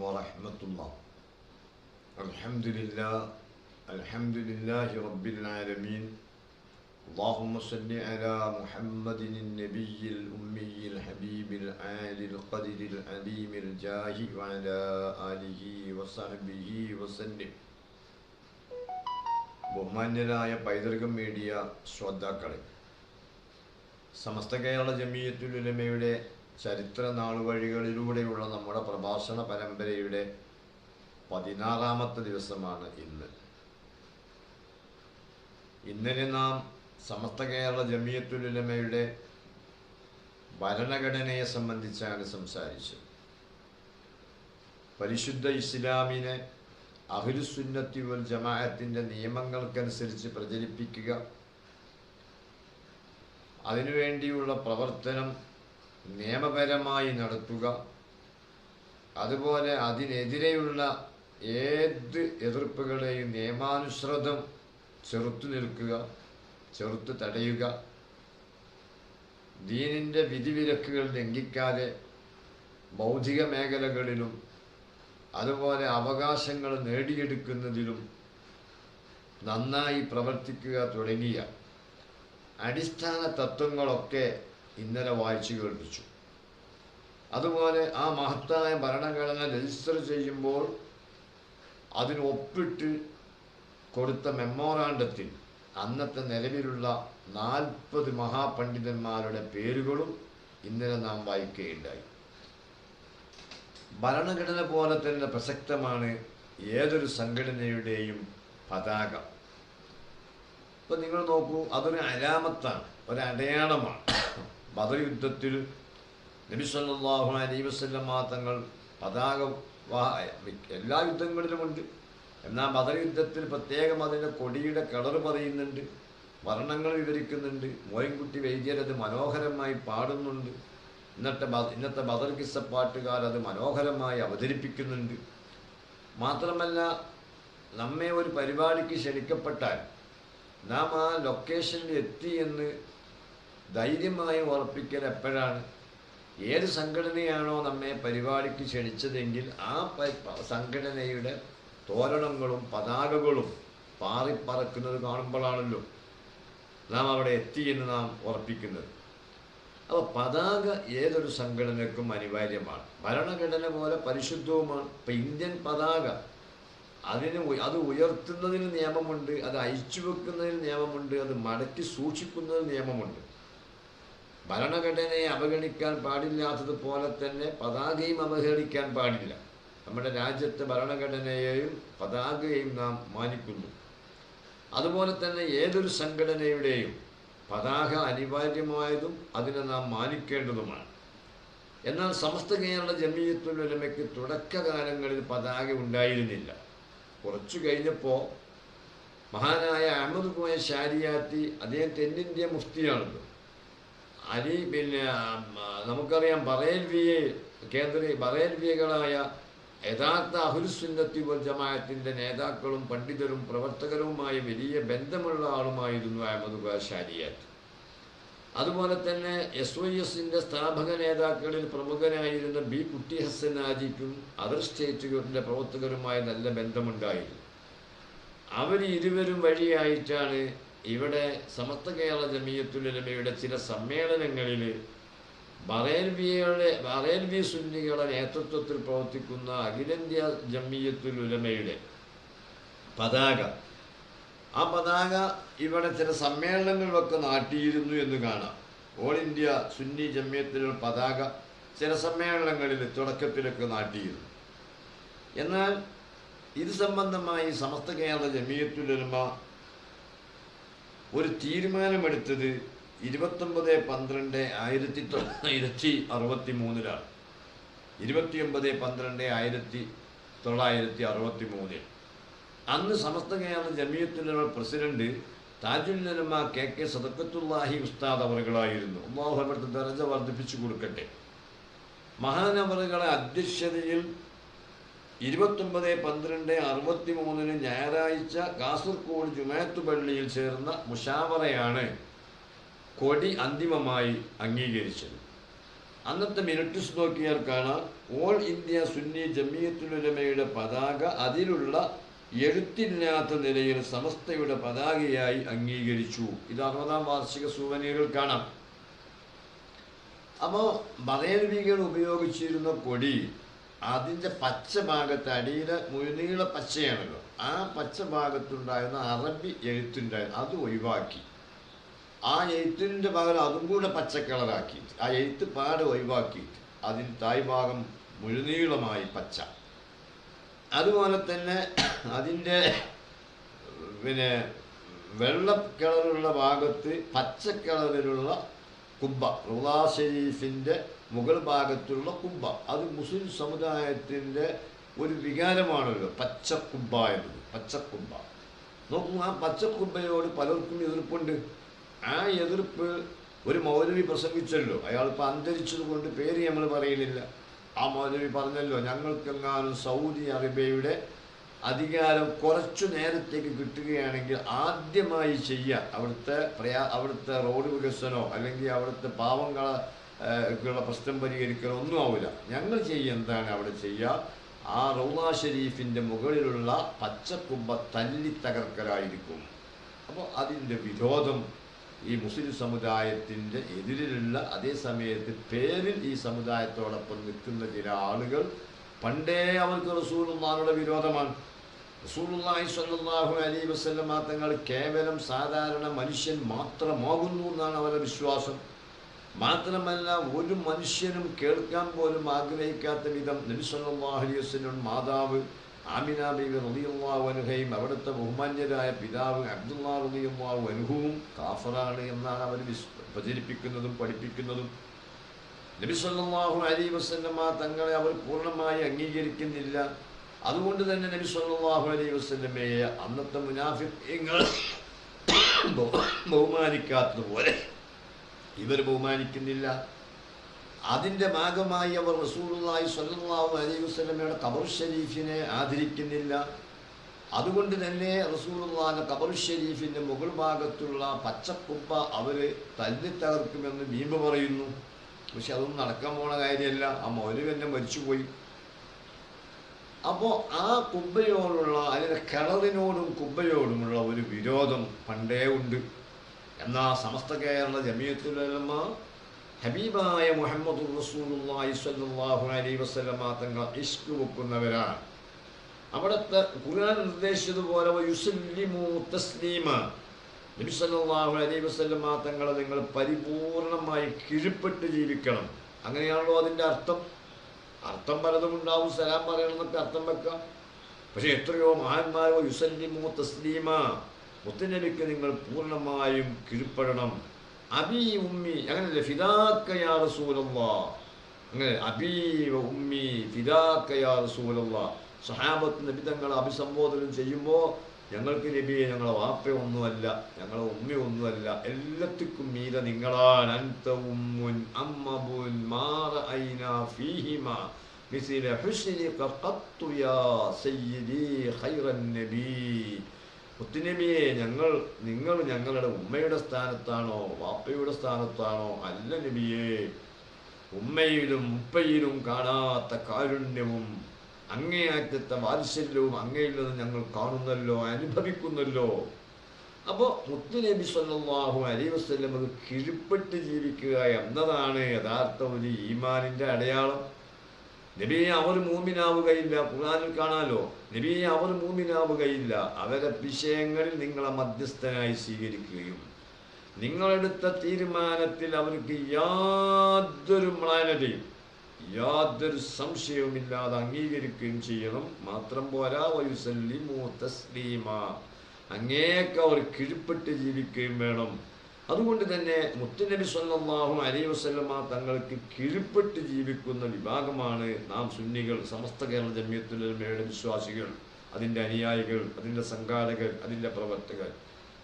ورحمة الله الحمد لله الحمد لله رب العالمين اللهم صل على محمد النبي الأمي الحبيب العالي القدر العليم الجاه وعلى آله وصحبه وسلم ബഹുമാന്യരായ പൈതൃകം മീഡിയ ശ്രോതാക്കളെ സമസ്ത കേരള ജമീയത്തുലുലമയുടെ ചരിത്ര നാളുവഴികളിലൂടെയുള്ള നമ്മുടെ പ്രഭാഷണ പരമ്പരയുടെ പതിനാറാമത്തെ ദിവസമാണ് ഇന്ന്. ഇന്നലെ നാം സമസ്ത കേരള ജമിയത്തുലമയുടെ ഭരണഘടനയെ സംബന്ധിച്ചാണ് സംസാരിച്ചത്. പരിശുദ്ധ ഇസ്ലാമിനെ അഹിരുസുന്നത്തി വൽ ജമാഅത്തിന്റെ നിയമങ്ങൾക്കനുസരിച്ച് പ്രചരിപ്പിക്കുക അതിനുവേണ്ടിയുള്ള പ്രവർത്തനം നിയമപരമായി നടത്തുക. അതുപോലെ അതിനെതിരെയുള്ള ഏത് എതിർപ്പുകളെയും നിയമാനുസൃതം ചെറുത്തു നിൽക്കുക ചെറുത്ത് തടയുക. ദീനിന്റെ വിധിവിലക്കുകൾ ലംഘിക്കാതെ ബൗദ്ധിക മേഖലകളിലും അതുപോലെ അവകാശങ്ങൾ നേടിയെടുക്കുന്നതിലും നന്നായി പ്രവർത്തിക്കുക തുടങ്ങിയ അടിസ്ഥാന തത്വങ്ങളൊക്കെ ഇന്നലെ വായിച്ചു കേൾപ്പിച്ചു. അതുപോലെ ആ മഹത്തായ ഭരണഘടന രജിസ്റ്റർ ചെയ്യുമ്പോൾ അതിന് ഒപ്പിട്ട് കൊടുത്ത മെമ്മോറാണ്ടത്തിൽ അന്നത്തെ നിലവിലുള്ള നാൽപ്പത് മഹാപണ്ഡിതന്മാരുടെ പേരുകളും ഇന്നലെ നാം വായിക്കുകയുണ്ടായി. ഭരണഘടന പോലെ തന്നെ പ്രസക്തമാണ് ഏതൊരു സംഘടനയുടെയും പതാക. ഇപ്പം നിങ്ങൾ നോക്കൂ അതൊരു അലാമത്താണ് ഒരു അടയാളമാണ്. ബദർ യുദ്ധത്തിൽ നബി സല്ലല്ലാഹു അലൈഹി വസല്ലമ തങ്ങൾ പതാക എല്ലാ യുദ്ധങ്ങളിലുമുണ്ട് എന്നാൽ ബദർ യുദ്ധത്തിൽ പ്രത്യേകം അതിന്റെ കൊടിയുടെ കളർ പറയുന്നുണ്ട് വർണങ്ങൾ വിവരിക്കുന്നുണ്ട് മോയൻകുട്ടി വൈദ്യർ അത് മനോഹരമായി പാടുന്നുണ്ട്. ഇന്നത്തെ ഇന്നത്തെ ബദർ കിസ്സപ്പാട്ടുകാർ അത് മനോഹരമായി അവതരിപ്പിക്കുന്നുണ്ട്. മാത്രമല്ല നമ്മെ ഒരു പരിപാടിക്ക് ക്ഷണിക്കപ്പെട്ടാൽ നാം ആ ലൊക്കേഷനിൽ എത്തി എന്ന് ധൈര്യമായി ഉറപ്പിക്കൽ എപ്പോഴാണ്? ഏത് സംഘടനയാണോ നമ്മെ പരിപാടിക്ക് ക്ഷണിച്ചതെങ്കിൽ ആ സംഘടനയുടെ തോരണങ്ങളും പതാകകളും പാറിപ്പറക്കുന്നത് കാണുമ്പോഴാണല്ലോ നാം അവിടെ എത്തി എന്ന് നാം ഉറപ്പിക്കുന്നത് അപ്പോൾ പതാക ഏതൊരു സംഘടനക്കും അനിവാര്യമാണ്. ഭരണഘടന പോലെ പരിശുദ്ധവുമാണ്. ഇപ്പം ഇന്ത്യൻ പതാക അതിന് അത് ഉയർത്തുന്നതിന് നിയമമുണ്ട് അത് അയച്ചു വെക്കുന്നതിന് നിയമമുണ്ട് അത് മടക്കി സൂക്ഷിക്കുന്നതിന് നിയമമുണ്ട്. ഭരണഘടനയെ അവഗണിക്കാൻ പാടില്ലാത്തതുപോലെ തന്നെ പതാകയും അവഹേളിക്കാൻ പാടില്ല. നമ്മുടെ രാജ്യത്തെ ഭരണഘടനയെയും പതാകയെയും നാം മാനിക്കുന്നു. അതുപോലെ തന്നെ ഏതൊരു സംഘടനയുടെയും പതാക അനിവാര്യമായതും അതിനെ നാം മാനിക്കേണ്ടതുമാണ്. എന്നാൽ സമസ്ത കേരള ജമീയത്തുലമയ്ക്ക് തുടക്കകാലങ്ങളിൽ പതാക ഉണ്ടായിരുന്നില്ല. കുറച്ചു കഴിഞ്ഞപ്പോൾ മഹാനായ അഹമ്മദ് കോയ ഷാരിയാത്തി അദ്ദേഹം തെന്നിന്ത്യ മുഫ്തിയാണല്ലോ. അലി പിന്നെ നമുക്കറിയാം ബറേൽവിയെ കേന്ദ്ര ബറേൽവിയകളായ യഥാർത്ഥ അഹുൽസുന്നത്തി വൽ ജമാഅത്തിന്റെ നേതാക്കളും പണ്ഡിതരും പ്രവർത്തകരുമായ വലിയ ബന്ധമുള്ള ആളുമായിരുന്നു അഹമ്മദ് ഖാ അതുപോലെ തന്നെ എസ് വൈ എസിന്റെ സ്ഥാപക നേതാക്കളിൽ പ്രമുഖനായിരുന്ന ബി കുട്ടി ഹസൻ ആജിക്കും അതർ സ്റ്റേറ്റുകളുടെ പ്രവർത്തകരുമായി നല്ല ബന്ധമുണ്ടായിരുന്നു. അവർ ഇരുവരും വഴിയായിട്ടാണ് ഇവിടെ സമസ്ത കേരള ജമീയത്തുലമയുടെ ചില സമ്മേളനങ്ങളിൽ ബറേൽവിയുടെ ബറേൽവി സുന്നികളുടെ നേതൃത്വത്തിൽ പ്രവർത്തിക്കുന്ന അഖിലേന്ത്യാ ജമീയത്തുലമയുടെ പതാക. ആ പതാക ഇവിടെ ചില സമ്മേളനങ്ങളിലൊക്കെ നാട്ടിയിരുന്നു എന്ന് കാണാം. ഓൾ ഇന്ത്യ സുന്നി ജമ്മിയത്തിലുള്ള പതാക ചില സമ്മേളനങ്ങളിൽ തുടക്കത്തിലൊക്കെ നാട്ടിയിരുന്നു. എന്നാൽ ഇത് സംബന്ധമായി സമസ്ത കേരള ജമീയത്തുലമ ഒരു തീരുമാനമെടുത്തത് ഇരുപത്തൊമ്പത് പന്ത്രണ്ട് ആയിരത്തി തൊള്ളായിരത്തി അറുപത്തി മൂന്നിലാണ് ഇരുപത്തിയൊമ്പത് പന്ത്രണ്ട് ആയിരത്തി തൊള്ളായിരത്തി അറുപത്തി മൂന്നിൽ അന്ന് Samastha Kerala Jamiyyathululama president Thajululama K K Sadakathullahi ഉസ്താദ് അവറുകളായിരുന്നു. അള്ളാഹു ദരജ വർദ്ധിപ്പിച്ചു കൊടുക്കട്ടെ. മഹാനവറുകളെ അധ്യക്ഷതയിൽ ഇരുപത്തൊമ്പത് പന്ത്രണ്ട് അറുപത്തി മൂന്നിന് ഞായറാഴ്ച കാസർഗോഡ് ജുമാത്ത് പള്ളിയിൽ ചേർന്ന മുഷാവറയാണ് കൊടി അന്തിമമായി അംഗീകരിച്ചത്. അന്നത്തെ മിനിറ്റ്സ് നോക്കിയാൽ കാണാം. ഓൾ ഇന്ത്യ സുന്നി ജമിയത്തുലുലമയുടെ പതാക അതിലുള്ള എഴുത്തില്ലാത്ത നിലയിൽ സമസ്തയുടെ പതാകയായി അംഗീകരിച്ചു. ഇത് അറുപതാം വാർഷിക സൂവനീറിൽ കാണാം. അപ്പോൾ ബറേൽവികൾ ഉപയോഗിച്ചിരുന്ന കൊടി അതിന്റെ പച്ച ഭാഗത്ത് അടിയിലെ മുഴുനീള പച്ചയാണല്ലോ. ആ പച്ച ഭാഗത്തുണ്ടായിരുന്ന അറബി എഴുത്തുണ്ടായിരുന്നു അത് ഒഴിവാക്കി. ആ എഴുത്തിന്റെ പകരം അതും കൂടെ പച്ച കളറാക്കി. ആ എഴുത്ത് പാട് ഒഴിവാക്കിയിട്ട് അതിന് തായ് ഭാഗം മുഴുനീളമായി പച്ച. അതുപോലെ തന്നെ അതിന്റെ പിന്നെ വെള്ള കളറുള്ള ഭാഗത്ത് പച്ച കളറിലുള്ള കുബ്ബ റുദാ ഷരീഫിന്റെ മുകൾ ഭാഗത്തുള്ള കുബ്ബ അത് മുസ്ലിം സമുദായത്തിന്റെ ഒരു വികാരമാണല്ലോ പച്ചക്കുബ്ബ എന്നത് പച്ചക്കുബ്ബ നോക്കൂ ആ പച്ചക്കുബ്ബയോട് പലർക്കും എതിർപ്പുണ്ട്. ആ എതിർപ്പ് ഒരു മൗലവി പ്രസംഗിച്ചല്ലോ. അയാൾ ഇപ്പം അന്തരിച്ചത് കൊണ്ട് പേര് നമ്മൾ പറയുന്നില്ല. ആ മൗലവി പറഞ്ഞല്ലോ ഞങ്ങൾക്കെങ്ങാനും സൗദി അറേബ്യയുടെ അധികാരം കുറച്ചു നേരത്തേക്ക് കിട്ടുകയാണെങ്കിൽ ആദ്യമായി ചെയ്യുക അവിടുത്തെ പ്രയാ അവിടുത്തെ റോഡ് വികസനമോ അല്ലെങ്കിൽ അവിടുത്തെ പാവങ്ങളെ ഉള്ള പ്രശ്നം പരിഹരിക്കലോ ഒന്നും ആവില്ല ഞങ്ങൾ ചെയ്യുക എന്താണ് അവിടെ ചെയ്യുക ആ റൗള ഷെരീഫിന്റെ മുകളിലുള്ള പച്ചക്കുമ്പ തല്ലി തകർക്കലായിരിക്കും. അപ്പോൾ അതിന്റെ വിരോധം ഈ മുസ്ലിം സമുദായത്തിന്റെ എതിരിലുള്ള അതേ സമയത്ത് പേരിൽ ഈ സമുദായത്തോടൊപ്പം നിൽക്കുന്ന ചില ആളുകൾ പണ്ടേ അവർക്ക് റസൂലുള്ളാഹിയുടെ വിരോധമാണ്. റസൂലുള്ളാഹി സ്വല്ലല്ലാഹു അലൈഹി വസല്ലമ തങ്ങൾ കേവലം സാധാരണ മനുഷ്യൻ മാത്രമാകുന്നു എന്നാണ് അവരുടെ വിശ്വാസം. മാത്രമല്ല ഒരു മനുഷ്യനും കേൾക്കാൻ പോലും ആഗ്രഹിക്കാത്ത വിധം നബി സല്ലല്ലാഹു അലൈഹി വസല്ലം മാതാവ് ആമിന ബീബി റളിയല്ലാഹു അൻഹയും അവിടുത്തെ ബഹുമാന്യരായ പിതാവ് അബ്ദുല്ലാ റളിയല്ലാഹു അൻഹുവും കാഫറാണ് എന്നാണ് അവർ വിശ് പ്രചരിപ്പിക്കുന്നതും പഠിപ്പിക്കുന്നതും. നബിസ്വല്ലാഹു അലി അലൈഹി വസല്ലമ തങ്ങളെ അവർ പൂർണമായി അംഗീകരിക്കുന്നില്ല. അതുകൊണ്ട് തന്നെ നബി സല്ലല്ലാഹു അലൈഹി അന്നത്തെ മുനാഫിങ്ങൾ ബഹുമാനിക്കാത്തതുപോലെ ഇവർ ബഹുമാനിക്കുന്നില്ല. അതിന്റെ ഭാഗമായി അവർ റസൂലുള്ളാഹി സ്വല്ലല്ലാഹു അലൈഹി വസല്ലമയുടെ കബർ ഷരീഫിനെ ആദരിക്കുന്നില്ല. അതുകൊണ്ട് തന്നെ റസൂലുള്ളാഹിന്റെ കബർ ഷരീഫിന്റെ മുകൾ ഭാഗത്തുള്ള പച്ചക്കുപ്പ അവർ തല്ലി തകർക്കുമെന്ന് ഭീമ പറയുന്നു. പക്ഷെ അതൊന്നും നടക്കാൻ പോണ കാര്യമല്ല. ആ മൗലവി തന്നെ മരിച്ചുപോയി. അപ്പോൾ ആ കുബ്ബയോടുള്ള അതിന്റെ കിണറിനോടും കുബ്ബയോടുമുള്ള ഒരു വിരോധം പണ്ടേ ഉണ്ട്. എന്നാൽ സമസ്ത കേരള ജമിയത്തുലമ ഹബീബായ മുഹമ്മദ് റസൂലുള്ളാഹി സ്വല്ലല്ലാഹു അലൈഹി തങ്ങൾ ഇഷ്ക് വെക്കുന്നവരാണ്. അവിടുത്തെ ഖുർആൻ നിർദ്ദേശിച്ചതുപോലെ യുസല്ലിമു തസ്ലീമ. നബി സല്ലല്ലാഹു അലൈഹി നിങ്ങൾ പരിപൂർണമായി കിഴിപ്പെട്ട് ജീവിക്കണം. അങ്ങനെയാണല്ലോ അതിന്റെ അർത്ഥം. അർത്ഥം പലതും ഉണ്ടാവും സലാം പറയണം എന്നൊക്കെ അർത്ഥം വെക്കാം. പക്ഷേ എത്രയോ മഹാന്മാരോ യുസല്ലിമു തസ്ലീമ മുത്തനബിക്ക് നിങ്ങൾ പൂർണമായും കീഴ്പ്പെടണം. അബി ഉമ്മി അങ്ങനല്ലേ? ഫിദാക്കയാ റസൂലല്ല. അങ്ങനെ അബി ഉമ്മി ഫിദാക്കയാ റസൂലല്ല. സഹാബത്ത് നബി തങ്ങളെ അഭിസംബോധനം ചെയ്യുമ്പോൾ ഞങ്ങൾക്ക് നബിയെ ഞങ്ങളെ വാപ്പ ഒന്നുമല്ല ഞങ്ങളെ ഉമ്മി ഒന്നുമല്ല. എല്ലാത്തിക്കും മീത നിങ്ങളാണ്. അൻത ഉമ്മുൻ അമ്മബുൻ മാറ ഖത്തു യാ സയ്യിദി മുത്തുനബിയെ ഞങ്ങൾ നിങ്ങൾ ഞങ്ങളുടെ ഉമ്മയുടെ സ്ഥാനത്താണോ വാപ്പയുടെ സ്ഥാനത്താണോ അല്ല നബിയെ ഉമ്മയിലും ഉപ്പയിലും കാണാത്ത കാരുണ്യവും അങ്ങേയറ്റത്തെ വാത്സല്യവും അങ്ങയിൽ നിന്ന് ഞങ്ങൾ കാണുന്നല്ലോ അനുഭവിക്കുന്നല്ലോ. അപ്പോൾ മുത്തുനബി സ്വല്ലാഹു അലൈഹി വസല്ലം അത് കിഴിപ്പെട്ട് ജീവിക്കുക എന്നതാണ് യഥാർത്ഥ ഒരു ഈമാനിന്റെ അടയാളം. നബിയെ അവർ മൂമിനാവുകയില്ല. ഖുർആനിൽ കാണാലോ? നബിയെ അവർ മൂമിനാവുകയില്ല. അവരെ വിഷയങ്ങളിൽ നിങ്ങളെ മധ്യസ്ഥനായി സ്വീകരിക്കുകയും നിങ്ങളെടുത്ത തീരുമാനത്തിൽ അവർക്ക് യാതൊരു മ്ലാനതയും യാതൊരു സംശയവുമില്ലാതെ അംഗീകരിക്കുകയും ചെയ്യണം. മാത്രം പോരാ. വയുസല്ലിമു തസ്ലീമ അങ്ങേക്ക് അവർ കിഴിപ്പെട്ട് ജീവിക്കുകയും വേണം. അതുകൊണ്ട് തന്നെ മുത്തുനബി സ്വല്ലാഹു അലൈ വസല്ലമ തങ്ങൾക്ക് കിഴിപ്പെട്ട് ജീവിക്കുന്ന വിഭാഗമാണ് നാം സുന്നികൾ സമസ്ത കേരള ജമ്യത്തുലമയുടെ വിശ്വാസികൾ അതിന്റെ അനുയായികൾ അതിന്റെ സംഘാടകർ അതിന്റെ പ്രവർത്തകർ.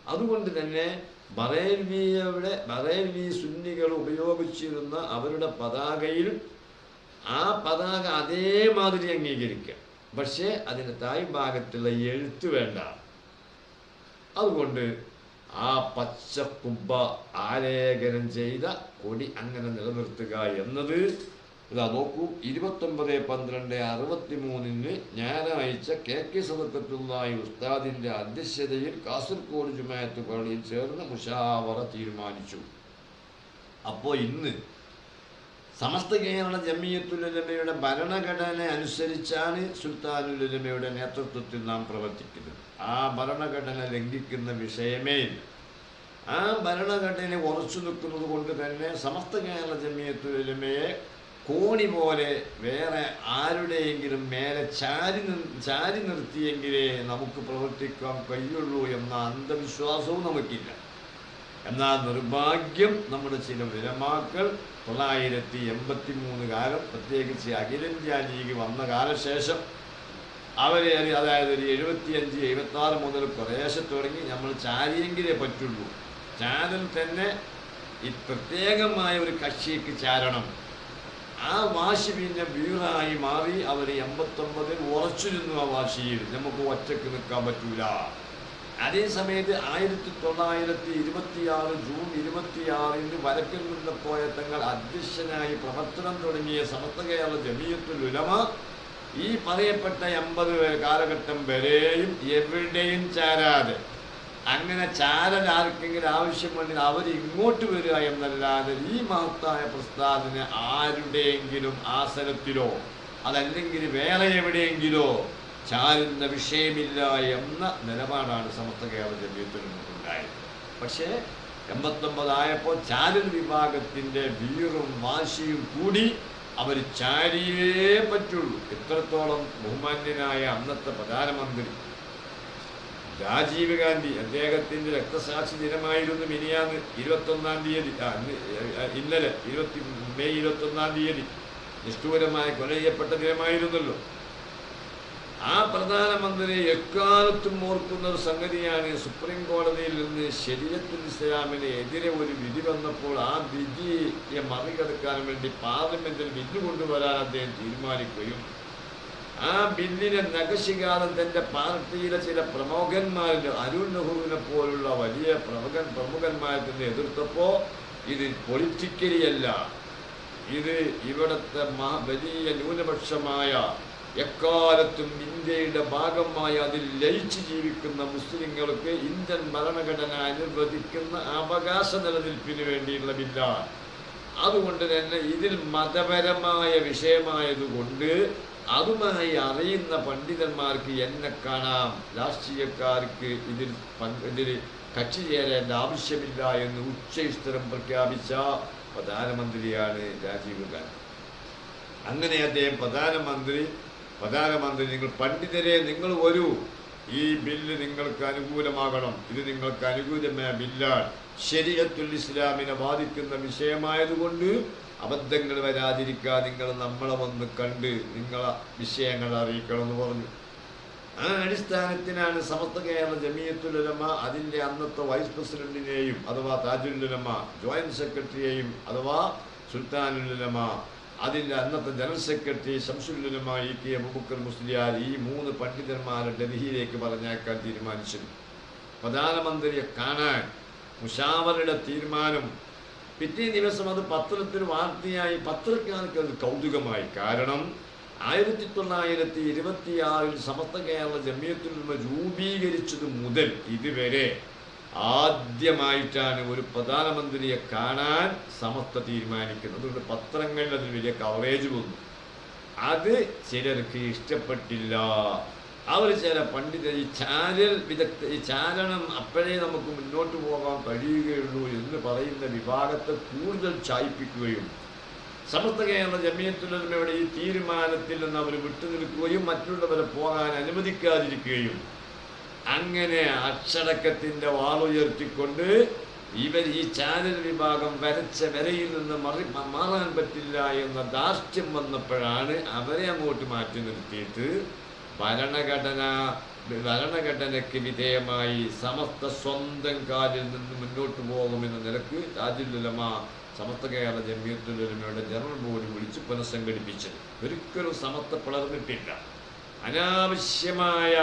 അതുകൊണ്ട് തന്നെ ബറേൽവിയുടെ ബറേൽവി സുന്നികൾ ഉപയോഗിച്ചിരുന്ന അവരുടെ പതാകയിൽ ആ പതാക അതേമാതിരി അംഗീകരിക്കുക. പക്ഷേ അതിന്റെ തായ് ഭാഗത്തുള്ള എഴുത്ത് വേണ്ട. അതുകൊണ്ട് ആ പച്ച കുബ്ബ ആലേഖനം ചെയ്ത കൊടി അങ്ങനെ നിലനിർത്തുക എന്നത് ഇതാ നോക്കൂ ഇരുപത്തൊമ്പത് പന്ത്രണ്ട് അറുപത്തി മൂന്നിന് ഞായറാഴ്ച കെ കെ സദക്കത്തുള്ളായി ഉസ്താദിന്റെ അധ്യക്ഷതയിൽ കാസർഗോഡ് ജുമായത്ത് പള്ളിയിൽ ചേർന്ന് മുഷാവറ തീരുമാനിച്ചു. അപ്പോൾ ഇന്ന് സമസ്ത കേരള ജമിയത്തുലമയുടെ ഭരണഘടന അനുസരിച്ചാണ് സുൽത്താനുലമയുടെ നേതൃത്വത്തിൽ നാം പ്രവർത്തിക്കുന്നത്. ആ ഭരണഘടന ലംഘിക്കുന്ന വിഷയമേ ഇല്ല. ആ ഭരണഘടന ഉറച്ചു നിൽക്കുന്നത് കൊണ്ട് തന്നെ സമസ്ത കേരള ജമിയത്തുലമയെ കോണി പോലെ വേറെ ആരുടെയെങ്കിലും മേലെ ചാരി ചാരി നിർത്തിയെങ്കിലേ നമുക്ക് പ്രവർത്തിക്കാൻ കഴിയുള്ളൂ എന്ന അന്ധവിശ്വാസവും നമുക്കില്ല. എന്നാൽ നിർഭാഗ്യം നമ്മുടെ ചില വിരമാക്കൾ തൊള്ളായിരത്തി എൺപത്തി മൂന്ന് കാലം പ്രത്യേകിച്ച് അഖിലേന്ത്യാ ലീഗ് വന്ന കാലശേഷം അവരെ അതായത് ഒരു എഴുപത്തിയഞ്ച് എഴുപത്തി ആറ് മുതൽ പ്രദേശത്ത് തുടങ്ങി നമ്മൾ ചാരിയെങ്കിലേ പറ്റുള്ളൂ. ചാരൽ തന്നെ ഈ പ്രത്യേകമായ ഒരു കക്ഷിക്ക് ചാരണം. ആ വാശി പിന്നെ വീണായി മാറി അവർ എൺപത്തൊമ്പതിൽ ഉറച്ചിരുന്നു ആ വാശിയിൽ. നമുക്ക് ഒറ്റയ്ക്ക് നിൽക്കാൻ പറ്റൂല. അതേ സമയത്ത് ആയിരത്തി തൊള്ളായിരത്തി ഇരുപത്തിയാറ് ജൂൺ ഇരുപത്തിയാറിന് വരക്കിൽ നിന്ന് പോയ തങ്ങൾ അധ്യക്ഷനായി പ്രവർത്തനം തുടങ്ങിയ സമസ്ത കേരള ജമീയത്തുൽ ഉലമ ഈ പറയപ്പെട്ട എൺപത് കാലഘട്ടം വരെയും എവിടെയും ചാരാതെ അങ്ങനെ ചാരൻ ആർക്കെങ്കിലും ആവശ്യമുണ്ടെങ്കിൽ അവർ ഇങ്ങോട്ട് വരിക എന്നല്ലാതെ ഈ മഹത്തായ പ്രസ്താവന ആരുടെയെങ്കിലും ആസനത്തിലോ അതല്ലെങ്കിൽ വേറെ എവിടെയെങ്കിലോ ചാരുന്ന വിഷയമില്ല എന്ന നിലപാടാണ് സമസ്ത കേരള ജമീയത്തിൽ പക്ഷേ എൺപത്തൊമ്പതായപ്പോൾ ചാരൽ വിഭാഗത്തിന്റെ വീറും വാശിയും കൂടി അവർ ചാരിയേ പറ്റുള്ളൂ. എത്രത്തോളം ബഹുമാന്യനായ അന്നത്തെ പ്രധാനമന്ത്രി. രാജീവ് ഗാന്ധി അദ്ദേഹത്തിന്റെ രക്തസാക്ഷി ദിനമായിരുന്നു മിനിയാന്ന് ഇരുപത്തൊന്നാം തീയതി. ഇന്നലെ ഇരുപത്തി മെയ് ഇരുപത്തൊന്നാം തീയതി. നിഷ്ഠൂരമായി കൊല ചെയ്യപ്പെട്ട ദിനമായിരുന്നല്ലോ. ആ പ്രധാനമന്ത്രി എക്കാലത്തും ഓർക്കുന്ന ഒരു സംഗതിയാണ് സുപ്രീം കോടതിയിൽ നിന്ന് ശരീരത്തിൽ ഇസ്ലാമിന് എതിരെ ഒരു വിധി വന്നപ്പോൾ ആ വിധിയെ മറികടക്കാൻ വേണ്ടി പാർലമെന്റിൽ ബില്ല് കൊണ്ടുവരാൻ അദ്ദേഹം തീരുമാനിക്കുകയും ആ ബില്ലിനെ നഖശികാതെ തന്റെ പാർട്ടിയിലെ ചില പ്രമുഖന്മാരുടെ അരുൺ നെഹ്റുവിനെ പോലുള്ള വലിയ പ്രമുഖൻ പ്രമുഖന്മാരെ തന്നെ എതിർത്തപ്പോ ഇത് പൊളിറ്റിക്കലി അല്ല ഇത് ഇവിടുത്തെ മഹ- വലിയ ന്യൂനപക്ഷമായ എക്കാലത്തും ഇന്ത്യയുടെ ഭാഗമായി അതിൽ ലയിച്ചു ജീവിക്കുന്ന മുസ്ലിങ്ങൾക്ക് ഇന്ത്യൻ ഭരണഘടന അനുവദിക്കുന്ന അവകാശ നിലനിൽപ്പിന് വേണ്ടിയുള്ള ബില്ലാണ് അതുകൊണ്ട് തന്നെ ഇതിൽ മതപരമായ വിഷയമായതുകൊണ്ട് അതുമായി അറിയുന്ന പണ്ഡിതന്മാർക്ക് എന്നെ കാണാം. രാഷ്ട്രീയക്കാർക്ക് ഇതിൽ ഇതിൽ കക്ഷി ചേരേണ്ട ആവശ്യമില്ല എന്ന് ഉച്ചസ്ഥരം പ്രഖ്യാപിച്ച പ്രധാനമന്ത്രിയാണ് രാജീവ് ഗാന്ധി. അങ്ങനെ അദ്ദേഹം പ്രധാനമന്ത്രി പ്രധാനമന്ത്രി നിങ്ങൾ പണ്ഡിതരെ നിങ്ങൾ വരൂ. ഈ ബില്ല് നിങ്ങൾക്ക് അനുകൂലമാകണം. ഇത് നിങ്ങൾക്ക് അനുകൂലമായ ബില്ലാണ്. ശരിയത്തുൽ ഇസ്ലാമിനെ ബാധിക്കുന്ന വിഷയമായതുകൊണ്ട് അബദ്ധങ്ങൾ വരാതിരിക്കാൻ നിങ്ങൾ നമ്മളെ വന്ന് കണ്ട് നിങ്ങളെ വിഷയങ്ങൾ അറിയിക്കണം എന്ന് പറഞ്ഞു. ആ അടിസ്ഥാനത്തിനാണ് സമസ്ത കേരള ജമിയത്തുലമ അതിന്റെ അന്നത്തെ വൈസ് പ്രസിഡന്റിനെയും അഥവാ താജുലുലമ ജോയിന്റ് സെക്രട്ടറിയെയും അഥവാ സുൽത്താനുലമ അതിന്റെ അന്നത്തെ general secretary Shamsululama E K Abubakkar Musliyar ഈ മൂന്ന് പണ്ഡിതന്മാരെ ഡൽഹിയിലേക്ക് പറഞ്ഞേക്കാൻ തീരുമാനിച്ചു പ്രധാനമന്ത്രിയെ കാണാൻ മുഷാവറുടെ തീരുമാനം പിറ്റേ ദിവസം അത് പത്രത്തിന് വാർത്തയായി പത്രക്കാർക്ക് അത് കൗതുകമായി. കാരണം ആയിരത്തി തൊള്ളായിരത്തി ഇരുപത്തിയാറിൽ സമസ്ത കേരള ജമ്യത്തിൽ നിന്ന് രൂപീകരിച്ചത് മുതൽ ഇതുവരെ ആദ്യമായിട്ടാണ് ഒരു പ്രധാനമന്ത്രിയെ കാണാൻ സമസ്ത തീരുമാനിക്കുന്നത്. അതുകൊണ്ട് പത്രങ്ങളിൽ അതിന് വലിയ കവറേജ് വന്നു അത് ചിലർക്ക് ഇഷ്ടപ്പെട്ടില്ല. അവർ ചില പണ്ഡിതർ ഈ ചാരൽ വിദഗ്ധ ഈ ചാരണം അപ്പോഴേ നമുക്ക് മുന്നോട്ട് പോകാൻ കഴിയുകയുള്ളൂ എന്ന് പറയുന്ന വിഭാഗത്തെ കൂടുതൽ ചായ്പിക്കുകയും സമസ്ത കേരള ജമിയത്തുലമയുടെ ഈ തീരുമാനത്തിൽ നിന്ന് അവർ വിട്ടുനിൽക്കുകയും മറ്റുള്ളവരെ പോകാൻ അനുവദിക്കാതിരിക്കുകയും അങ്ങനെ അച്ചടക്കത്തിന്റെ വാളുയർത്തിക്കൊണ്ട് ഇവർ ഈ ചാനൽ വിഭാഗം വരച്ച വരയിൽ നിന്ന് മറി മാറാൻ പറ്റില്ല എന്ന ധാർഷ്ട്യം വന്നപ്പോഴാണ് അവരെ അങ്ങോട്ട് മാറ്റി നിർത്തിയിട്ട് ഭരണഘടന ഭരണഘടനയ്ക്ക് വിധേയമായി സമസ്ത സ്വന്തം കാലിൽ നിന്ന് മുന്നോട്ട് പോകുമെന്ന നിലയ്ക്ക് രാജുലുലമ സമസ്ത കേരള ജമ്മിയത്തുലമയുടെ ജനറൽ ബോർഡ് വിളിച്ച് പുനഃസംഘടിപ്പിച്ചത്. ഒരിക്കലും സമസ്ത പിളർന്നിട്ടില്ല. അനാവശ്യമായ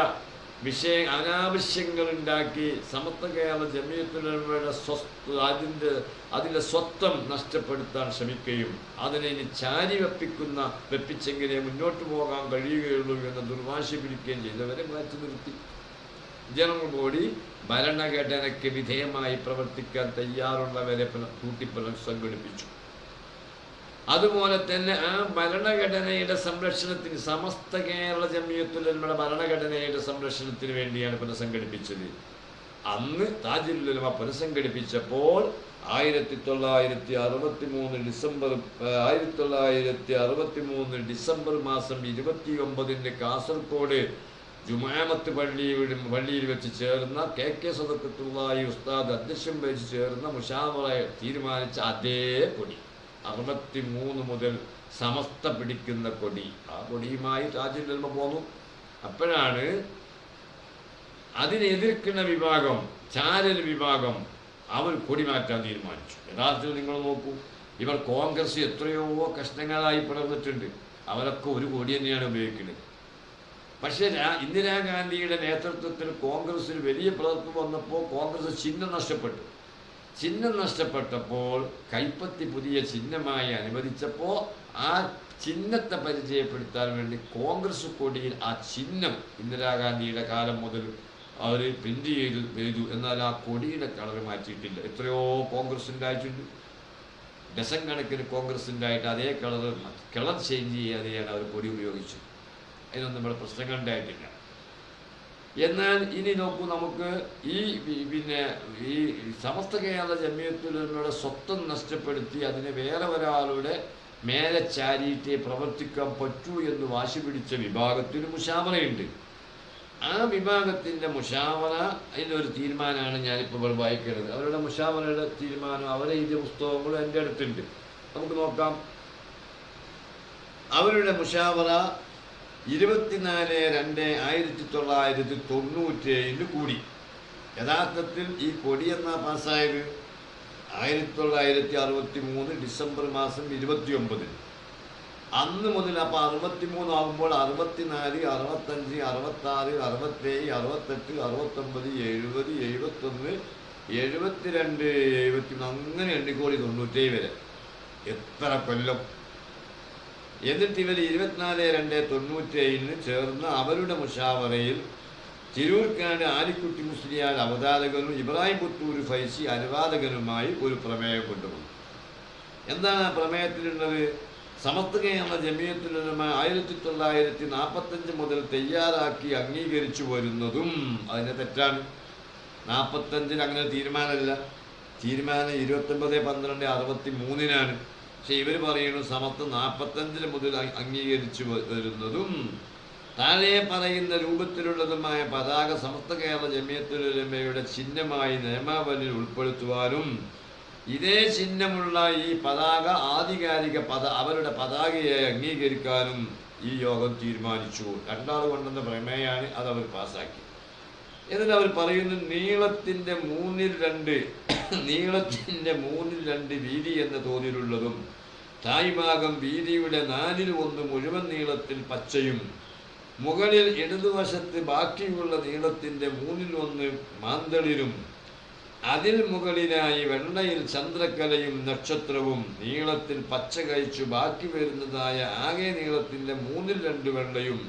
വിഷയ അനാവശ്യങ്ങൾ ഉണ്ടാക്കി സമത്വ കേരള ജമീയത്തുലമയുടെ സ്വസ്ഥ അതിന്റെ അതിന്റെ സ്വത്വം നഷ്ടപ്പെടുത്താൻ ശ്രമിക്കുകയും അതിനെ ഇനി ചാരി വെപ്പിക്കുന്ന വെപ്പിച്ചെങ്കിലേ മുന്നോട്ട് പോകാൻ കഴിയുകയുള്ളൂ എന്ന ദുർവാശി പിടിക്കുകയും ചെയ്തവരെ മാറ്റി നിർത്തി. ജനങ്ങൾ കൂടി ഭരണഘടനയ്ക്ക് വിധേയമായി പ്രവർത്തിക്കാൻ തയ്യാറുള്ളവരെ പുന- കൂട്ടി സംഘടിപ്പിച്ചു. അതുപോലെ തന്നെ ആ ഭരണഘടനയുടെ സംരക്ഷണത്തിന് സമസ്ത കേരള ജമിയത്തുലമയുടെ ഭരണഘടനയുടെ സംരക്ഷണത്തിന് വേണ്ടിയാണ് പുനഃസംഘടിപ്പിച്ചത്. അന്ന് താജുലുലമ പുനഃസംഘടിപ്പിച്ചപ്പോൾ ആയിരത്തി തൊള്ളായിരത്തി അറുപത്തി മൂന്ന് ഡിസംബർ ആയിരത്തി തൊള്ളായിരത്തി അറുപത്തി മൂന്ന് ഡിസംബർ മാസം ഇരുപത്തി ഒമ്പതിന് കാസർഗോഡ് ജുമാമത്ത് പള്ളിയുടെ പള്ളിയിൽ വെച്ച് ചേർന്ന കെ കെ സദക്കത്തുള്ളായി ഉസ്താദ് അധ്യക്ഷം വെച്ച് ചേർന്ന മുഷാമറ തീരുമാനിച്ച അതേ കൊടി അറുപത്തി മൂന്ന് മുതൽ സമസ്ത പിടിക്കുന്ന കൊടി. ആ കൊടിയുമായി താജുൽ പോന്നു അപ്പോഴാണ് അതിനെതിർക്കുന്ന വിഭാഗം ചാരൽ വിഭാഗം അവർ കൊടി മാറ്റാൻ തീരുമാനിച്ചു. യഥാർത്ഥത്തിൽ നിങ്ങൾ നോക്കൂ ഇവർ കോൺഗ്രസ് എത്രയോ കഷ്ണങ്ങളായി പിളർന്നിട്ടുണ്ട്. അവരൊക്കെ ഒരു കൊടി തന്നെയാണ് ഉപയോഗിക്കുന്നത്. പക്ഷേ ഇന്ദിരാഗാന്ധിയുടെ നേതൃത്വത്തിൽ കോൺഗ്രസ്സിൽ വലിയ പിളർപ്പ് വന്നപ്പോൾ കോൺഗ്രസ് ചിഹ്നം നഷ്ടപ്പെട്ടു. ചിഹ്നം നഷ്ടപ്പെട്ടപ്പോൾ കൈപ്പത്തി പുതിയ ചിഹ്നമായി അനുവദിച്ചപ്പോൾ ആ ചിഹ്നത്തെ പരിചയപ്പെടുത്താൻ വേണ്ടി കോൺഗ്രസ് കൊടിയിൽ ആ ചിഹ്നം ഇന്ദിരാഗാന്ധിയുടെ കാലം മുതൽ അവർ പ്രിന്റ് ചെയ്തു ചെയ്തു എന്നാൽ ആ കൊടിയുടെ കളർ മാറ്റിയിട്ടില്ല. എത്രയോ കോൺഗ്രസ് ഉണ്ടായിട്ടുണ്ട്. ഡസൻ കണക്കിന് കോൺഗ്രസ് ഉണ്ടായിട്ട് അതേ കളർ കളർ ചേഞ്ച് ചെയ്യാതെയാണ് അവർ കൊടി ഉപയോഗിച്ചു അതിനൊന്നും ഇവിടെ പ്രശ്നങ്ങൾ ഉണ്ടായിട്ടില്ല. എന്നാൽ ഇനി നോക്കൂ നമുക്ക് ഈ പിന്നെ ഈ സമസ്ത കേരള ജമ്മിയത്തിലൂടെ സ്വത്വം നഷ്ടപ്പെടുത്തി അതിനെ വേറെ ഒരാളുടെ മേലെ ചാരിയിട്ട് പ്രവർത്തിക്കാൻ പറ്റൂ എന്ന് വാശി പിടിച്ച വിഭാഗത്തിന് മുഷാമറയുണ്ട് ആ വിഭാഗത്തിന്റെ മുഷാമറ ഒരു തീരുമാനമാണ് ഞാനിപ്പോൾ വായിക്കുന്നത്. അവരുടെ മുഷാമറയുടെ തീരുമാനം അവരെ ഇതിന്റെ പുസ്തകങ്ങളും എന്റെ അടുത്തുണ്ട്. നമുക്ക് നോക്കാം. അവരുടെ മുഷാവറ ഇരുപത്തിനാല് രണ്ട് ആയിരത്തി തൊള്ളായിരത്തി തൊണ്ണൂറ്റി ഏഴിന് കൂടി. യഥാർത്ഥത്തിൽ ഈ കൊടി എന്നാ പാസ്സായത്? ആയിരത്തി തൊള്ളായിരത്തി അറുപത്തി മൂന്ന് ഡിസംബർ മാസം ഇരുപത്തി ഒമ്പതിന് അന്ന് മുതൽ അപ്പോൾ അറുപത്തി മൂന്നാകുമ്പോൾ അറുപത്തിനാല് അറുപത്തഞ്ച് അറുപത്താറ് അറുപത്തേഴ് അറുപത്തെട്ട് അറുപത്തൊമ്പത് എഴുപത് എഴുപത്തൊന്ന് എഴുപത്തിരണ്ട് എഴുപത്തി അങ്ങനെ എണ്ണിക്കോടി തൊണ്ണൂറ്റേഴ് വരെ. എത്ര കൊല്ലം? എന്നിട്ട് ഇവർ ഇരുപത്തിനാല് രണ്ട് തൊണ്ണൂറ്റേഴിന് ചേർന്ന് അവരുടെ മുഷാവറയിൽ തിരൂർക്കാട് ആലിക്കുട്ടി മുസ്ലിയാർ അവതാരകനും ഇബ്രാഹിം പുത്തൂർ ഫൈസി അനുവാദകനുമായി ഒരു പ്രമേയം കൊണ്ടുവന്നു. എന്താണ് ആ പ്രമേയത്തിലുള്ളത്? സമസ്ത കേരള ജമിയത്തിലുലമ ആയിരത്തി തൊള്ളായിരത്തി നാൽപ്പത്തഞ്ച് മുതൽ തയ്യാറാക്കി അംഗീകരിച്ചു വരുന്നതും അതിനെ തെറ്റാണ്. നാൽപ്പത്തഞ്ചിന് അങ്ങനെ തീരുമാനമല്ല. തീരുമാനം ഇരുപത്തൊമ്പത് പന്ത്രണ്ട് അറുപത്തി മൂന്നിനാണ് പക്ഷെ ഇവർ പറയുന്നു സമത്വം നാൽപ്പത്തഞ്ചിന് മുതൽ അംഗീകരിച്ചു വരുന്നതും താഴെ പറയുന്ന രൂപത്തിലുള്ളതുമായ പതാക സമസ്ത കേരള ജമിയത്തുലമയുടെ ചിഹ്നമായി നിയമാവലിയിൽ ഉൾപ്പെടുത്തുവാനും ഇതേ ചിഹ്നമുള്ള ഈ പതാക ആധികാരിക പത അവരുടെ പതാകയായി അംഗീകരിക്കാനും ഈ യോഗം തീരുമാനിച്ചു. രണ്ടാൾ കൊണ്ടുവന്ന പ്രമേയാണ് അത് അവർ പാസ്സാക്കി എന്നിട്ട് അവർ പറയുന്നു നീളത്തിന്റെ മൂന്നിൽ രണ്ട് നീളത്തിന്റെ മൂന്നിൽ രണ്ട് വീതി എന്ന തോതിലുള്ളതും തായ്ഭാഗം വീതിയുടെ നാലിൽ ഒന്ന് മുഴുവൻ നീളത്തിൽ പച്ചയും മുകളിൽ ഇടതുവശത്ത് ബാക്കിയുള്ള നീളത്തിന്റെ മൂന്നിൽ ഒന്ന് മാന്തളിരും. അതിൽ മുകളിലായി വെള്ളയിൽ ചന്ദ്രക്കലയും നക്ഷത്രവും നീളത്തിൽ പച്ച കഴിച്ചു ബാക്കി വരുന്നതായ ആകെ നീളത്തിന്റെ മൂന്നിൽ രണ്ട് വെള്ളയും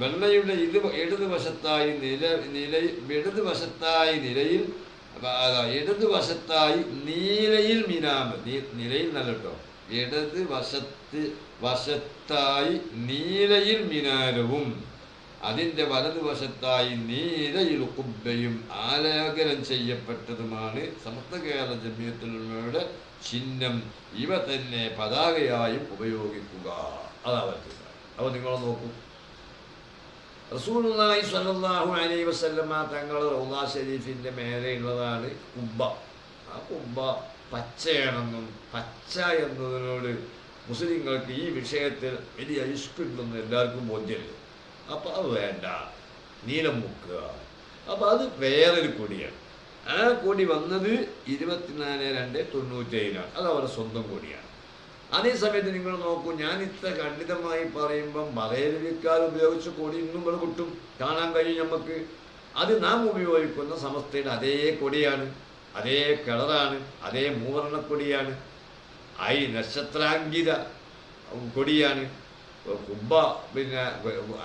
വെള്ളയുടെ ഇത് ഇടതുവശത്തായി നില നില ഇടതുവശത്തായി നിലയിൽ ഇടതുവശത്തായി നീലയിൽ മിനാമ് നിലയിൽ നല്ല കേട്ടോ ഇടത് വശത്ത് വശത്തായി നീലയിൽ മിനാരവും. അതിന്റെ വലതുവശത്തായി നീലയിൽ കുബ്ബയും ആലേഖനം ചെയ്യപ്പെട്ടതുമാണ് സമസ്ത കേരള ജമ്മിയത്തിലുള്ളവരുടെ ചിഹ്നം. ഇവ തന്നെ പതാകയായും ഉപയോഗിക്കുക. അതാ പറ്റുക അപ്പോൾ നിങ്ങൾ നോക്കൂ. റസൂലുള്ളാഹി സ്വല്ലല്ലാഹു അലൈഹി വസല്ലമ തങ്ങൾ റൗദ ഷരീഫിന്റെ മേലെയുള്ളതാണ് കുബ്ബ. ആ കുബ്ബ പച്ചയാണെന്നും പച്ച എന്നതിനോട് മുസ്ലിങ്ങൾക്ക് ഈ വിഷയത്തിൽ വലിയ ഇഷ്കുണ്ടെന്ന് എല്ലാവർക്കും ബോധ്യമില്ല അപ്പോൾ അത് വേണ്ട. നീലം മുക്കുക. അപ്പോൾ അത് വേറൊരു കൊടിയാണ്. ആ കൊടി വന്നത് ഇരുപത്തിനാല് രണ്ട് തൊണ്ണൂറ്റേഴിലാണ് അത് അവരുടെ സ്വന്തം കൊടിയാണ്. അതേ സമയത്ത് നിങ്ങൾ നോക്കൂ ഞാൻ ഇത്ര ഖണ്ഡിതമായി പറയുമ്പം ബറേലിക്കാർ ഉപയോഗിച്ച കൊടി ഇന്നും ഇവിടെ കിട്ടും കാണാൻ കഴിയും നമുക്ക്. അത് നാം ഉപയോഗിക്കുന്ന സമസ്തയുടെ അതേ കൊടിയാണ് അതേ കളറാണ് അതേ മൂവർണക്കൊടിയാണ്. ഐ നക്ഷത്രാങ്കിത കൊടിയാണ് കുബ്ബ പിന്നെ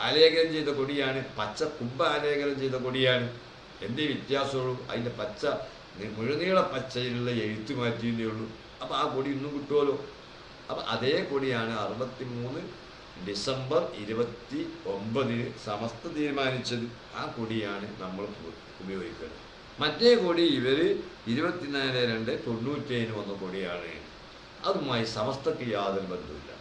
ആലേഖനം ചെയ്ത കൊടിയാണ് പച്ച കുബ്ബ ആലേഖനം ചെയ്ത കൊടിയാണ്. എന്തേ വ്യത്യാസമുള്ളൂ? അതിന്റെ പച്ച മുഴുനീള പച്ചയിലുള്ള എഴുത്തു മാറ്റിയതേ ഉള്ളൂ. അപ്പോൾ ആ കൊടി ഇന്നും കിട്ടുമല്ലോ. അപ്പം അതേ കൂടിയാണ് അറുപത്തി മൂന്ന് ഡിസംബർ ഇരുപത്തി ഒമ്പതിന് സമസ്ത തീരുമാനിച്ചത്. ആ കൊടിയാണ് നമ്മൾ ഉപ- ഉപയോഗിക്കുന്നത്. മറ്റേ കൊടി ഇവർ ഇരുപത്തിനാല് രണ്ട് തൊണ്ണൂറ്റേന് വന്ന കൊടിയാണ്. അതുമായി സമസ്തക്ക് യാതൊരു ബന്ധമില്ല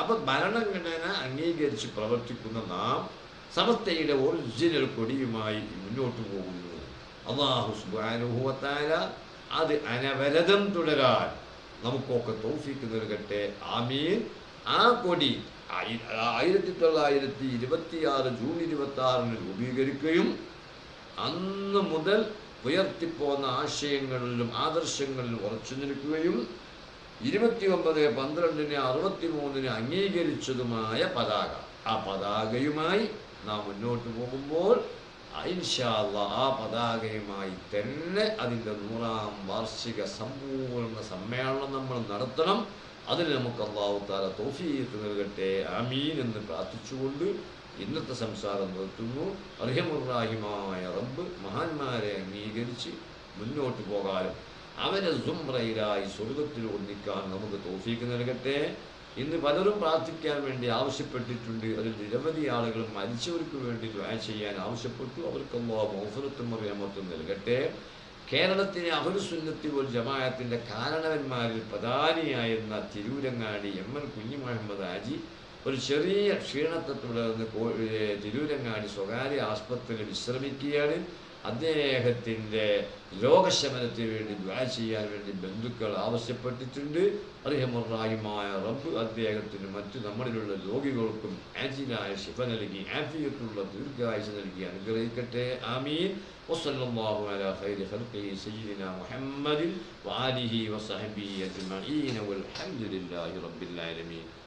അപ്പം ഭരണഘടന അംഗീകരിച്ച് പ്രവർത്തിക്കുന്ന നാം സമസ്തയുടെ ഒറിജിനൽ കൊടിയുമായി മുന്നോട്ട് പോകുന്നു. അള്ളാഹു സുബാനുഭവത്തായ അത് അനവരതം തുടരാൻ നമുക്കൊക്കെ തോഫിക്ക് നൽകട്ടെ. ആമീൻ. ആ കൊടി ആയി- ആയിരത്തി തൊള്ളായിരത്തി ഇരുപത്തിയാറ് ജൂൺ ഇരുപത്തി ആറിന് രൂപീകരിക്കുകയും അന്ന് മുതൽ ഉയർത്തിപ്പോന്ന ആശയങ്ങളിലും ആദർശങ്ങളിലും ഉറച്ചു നിൽക്കുകയും ഇരുപത്തി ഒമ്പത് പന്ത്രണ്ടിന് അറുപത്തി മൂന്നിന് അംഗീകരിച്ചതുമായ പതാക. ആ പതാകയുമായി നാം മുന്നോട്ട് പോകുമ്പോൾ ഇൻഷാല്ല ആ പതാകയുമായി തന്നെ അതിന്റെ നൂറാം വാർഷിക സമ്പൂർണ സമ്മേളനം നമ്മൾ നടത്തണം. അതിന് നമുക്ക് അള്ളാഹു താല തോഫീത്ത് നൽകട്ടെ. അമീൻ എന്ന് പ്രാർത്ഥിച്ചുകൊണ്ട് ഇന്നത്തെ സംസാരം നിർത്തുന്നു. അർഹമുറാഹിമായ റബ്ബ് മഹാന്മാരെ അംഗീകരിച്ച് മുന്നോട്ട് പോകാനും അവരെ സുംറയിലായി സ്വർഗത്തിൽ ഒന്നിക്കാൻ നമുക്ക് തോഫീക്ക് നൽകട്ടെ. ഇന്ന് പലരും പ്രാർത്ഥിക്കാൻ വേണ്ടി ആവശ്യപ്പെട്ടിട്ടുണ്ട്. അതിൽ നിരവധി ആളുകൾ മരിച്ചവർക്ക് വേണ്ടി ദ്വാ ചെയ്യാൻ ആവശ്യപ്പെട്ടു. അവർക്ക് മോഫറത്തും അറിയാമത്തും നൽകട്ടെ. കേരളത്തിലെ അഹുസുന്നത്തി ഒരു ജമായത്തിന്റെ കാരണവന്മാരിൽ പ്രധാനിയായിരുന്ന തിരൂരങ്ങാടി എം എൻ കുഞ്ഞു മുഹമ്മദ് ആജി ഒരു ചെറിയ ക്ഷീണത്തെ തുടർന്ന് തിരൂരങ്ങാടി സ്വകാര്യ ആസ്പത്രിയിൽ വിശ്രമിക്കുകയാണ്. അദ്ദേഹത്തിന്റെ രോഗശമനത്തിന് വേണ്ടി ദ്വാ ചെയ്യാൻ വേണ്ടി ബന്ധുക്കൾ ആവശ്യപ്പെട്ടിട്ടുണ്ട്. അദ്ദേഹമുറായുമായ റബ്ബ് അദ്ദേഹത്തിന് മറ്റു നമ്മളിലുള്ള രോഗികൾക്കും ആജിനായ ശിഫ നൽകി ആഫിയത്തുള്ള ദീർഘായുഷ നൽകി അനുഗ്രഹിക്കട്ടെ. ആമീൻ. വസല്ലാഹു അല ഖൈരി ഖൽഖി വൽഹംദുലില്ലാഹി റബ്ബിൽ ആലമീൻ.